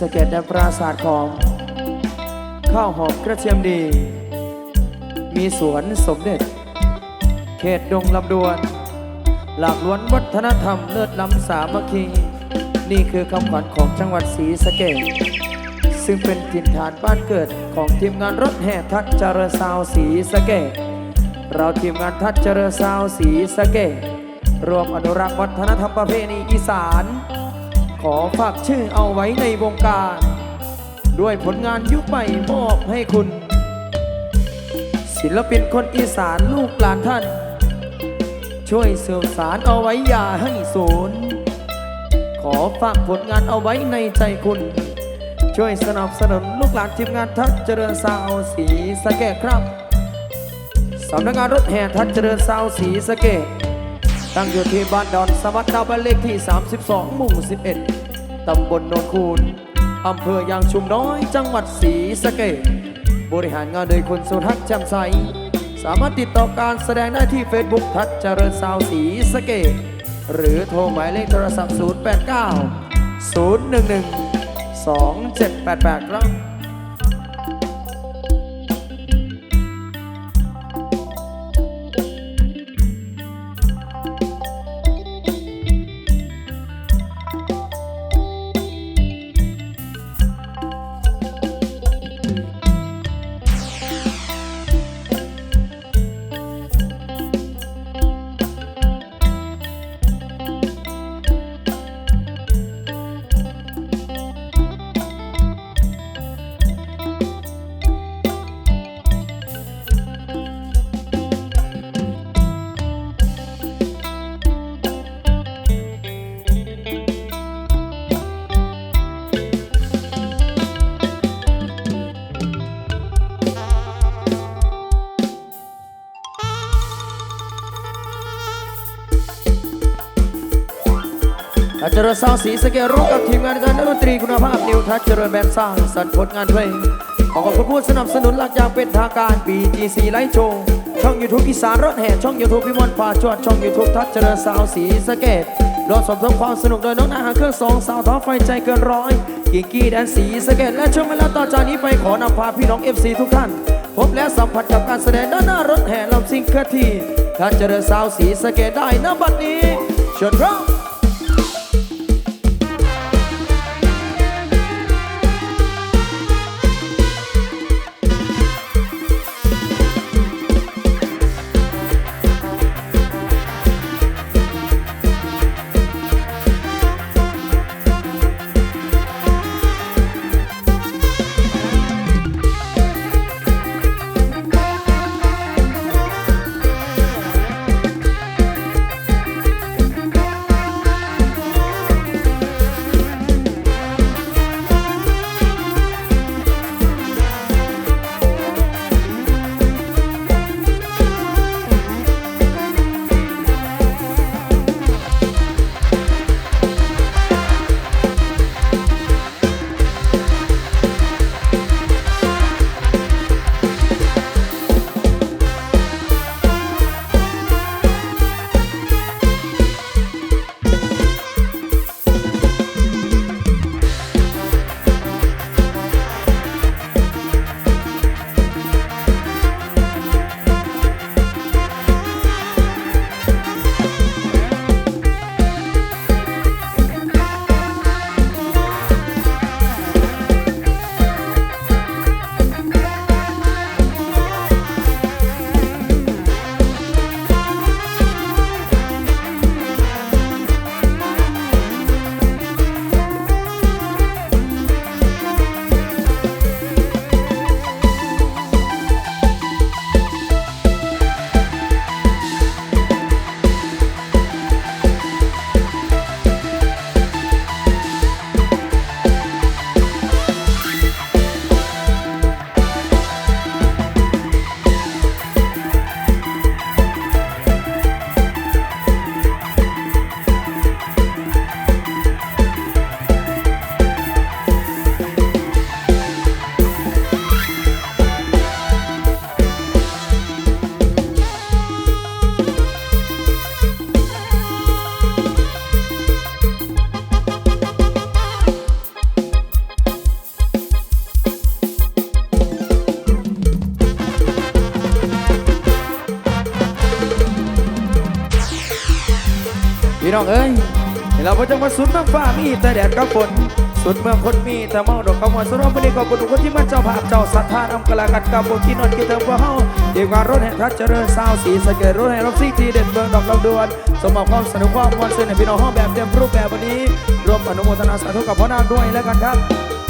สะเกดและปราสาทของ ข้าวหอมกระเทียมดี มีสวนสมเด็จ เขตดงลำดวน หลากล้วนวัฒนธรรมเลิศล้ำสามัคคี นี่คือคำขวัญของจังหวัดศรีสะเกดซึ่งเป็นถิ่นฐานบ้านเกิดของทีมงานรถแห่ทัดเจริญซาวศรีสะเกดเราทีมงานทัดเจริญซาวศรีสะเกดรวมอนุรักษ์วัฒนธรรมประเพณีอีสาน ขอฝากชื่อเอาไว้ในวงการ ด้วยผลงานยุคใหม่มอบให้คุณ ศิลปินคนอีสานลูกหลานท่าน ช่วยสืบสารเอาไว้อย่าให้สูญขอฝากผลงานเอาไว้ในใจคุณ ช่วยสนับสนุนลูกหลานทีมงานทัดเจริญสาวสีสะเกดครับสำนักงานรถแห่ทัดเจริญสาวสีสะเกดตั้งอยู่ที่บ้านดอนสวัสดิ์ดาวบ้านเลขที่ 32 หมู่ 11 ตำบลโนนคูนอำเภอยางชุมน้อย จังหวัดศรีสะเกดบริหารงานโดยคุณสุทัศน์แจ่มใส สามารถติดต่อการแสดงได้ที่ Facebook ทัดเจริญสาวศรีสะเกดหรือโทรหมายเลขโทรศัพท์ 089 011 2788 ครับ ริญสาวสีสะเกดร่วมกับทีมงานการดนตรีคุณภาพนิวทัชเจริญแบนสร้างสรรค์ผลงานเพลงขอขอบคุณผู้สนับสนุนหลักอย่างเป็นทางการ BGC ไลฟ์โชว์ช่อง YouTube อีสานรถแห่ช่อง YouTube พิมพ์พาจวดช่อง YouTube ทัชเจริญสาวสีสะเกดรอสมทบความสนุกโดยน้องนาหาเครื่องสองสาวท้อไฟใจเกินร้อยกิกกี้แดนสีสะเกดและช่วงเวลาต่อจากนี้ไปขอนำพาพี่น้อง FC ทุกท่าน พบและสัมผัสกับการแสดงด้านหน้ารถแห่ลำซิ่งเคลื่อนที่ทัชเจริญสาวสีสะเกดได้ณบัดนี้เชิญครับ เราพระจังหวัดสุดเมืองฟ้ามีแต่แดดกับฝนสุดเมืองคนมีแต่เมาดอกกมวลสรวมวันนี้ขอบคุณทุกคนที่มันเจ้าภาพเจ้าศรัทธานำกลากัดกับบุกินนอนกินเติมพวกเฮาเดียวกันรถแห่ทัดเจริญสาวสีสะเกดรถแห่รถซีทีเด็ดเมืองดอกลำดวนสมบัติความสนุกความมวลเส้นในพี่น้องห้องแบบเต็มรูปแบบวันนี้ รวมอนุโมทนาสาธุกับพ่อนาคด้วยแล้วกันครับ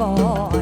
บ่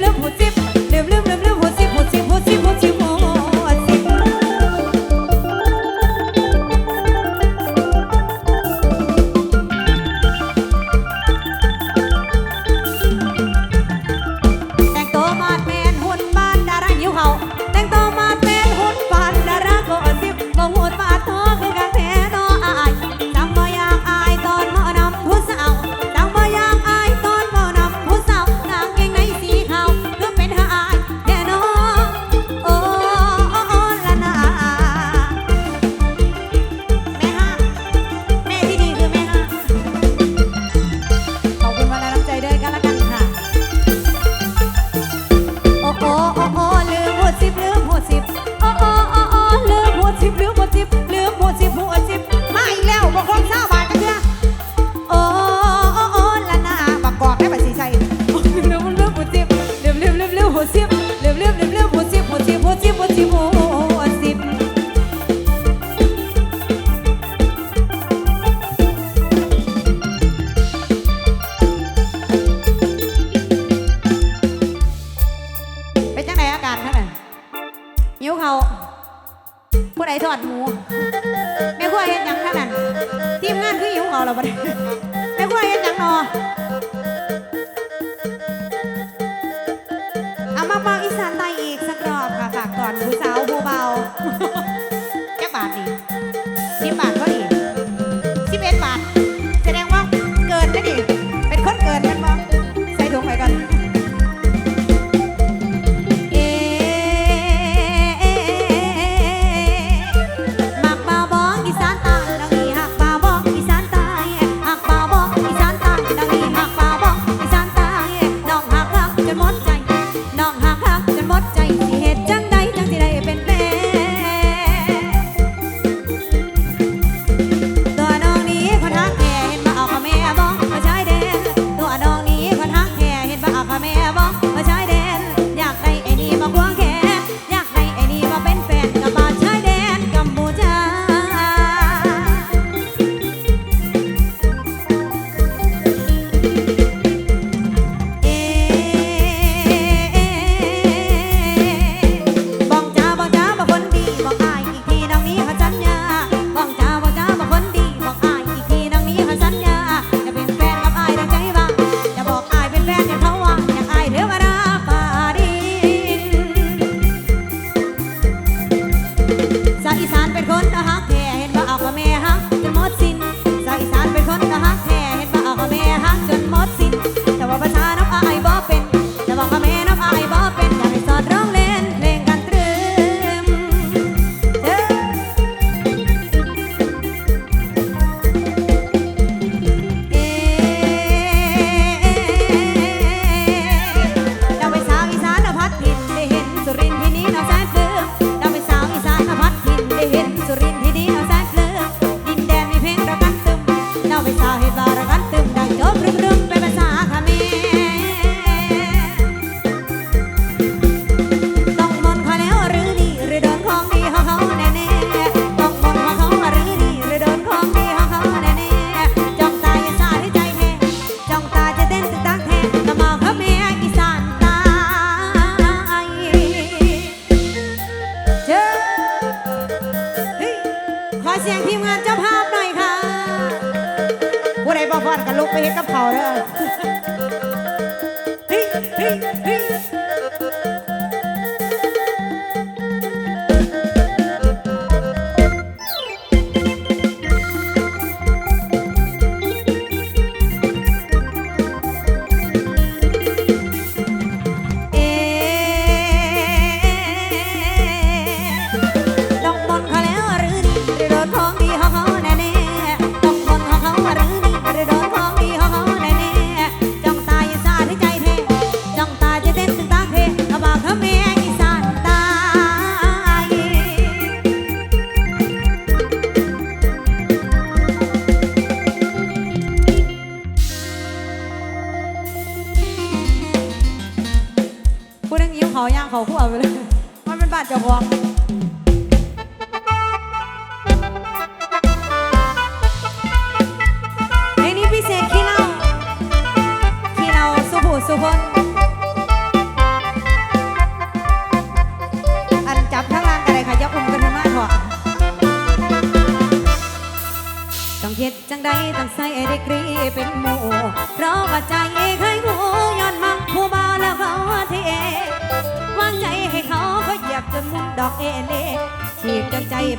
Nước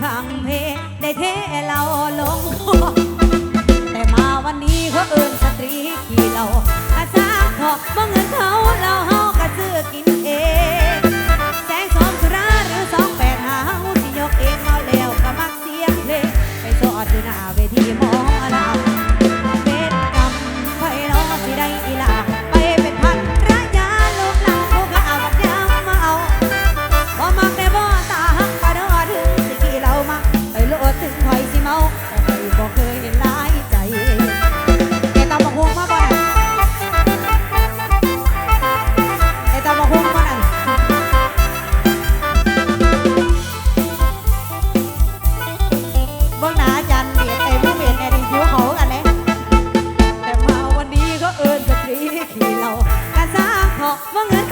พังเพ ได้เทเราลงแต่มาวันนี้เขาเอินสตรีขี่เราอาซาขอบ่เงินเขาเราเฮากระซื้อกินเองแสงสองสุราหรือสองแปดหาเฮาสิยกเองเอาแล้วก็มักเสียงเพลงไปสอดอยู่หน้าเวท Mọi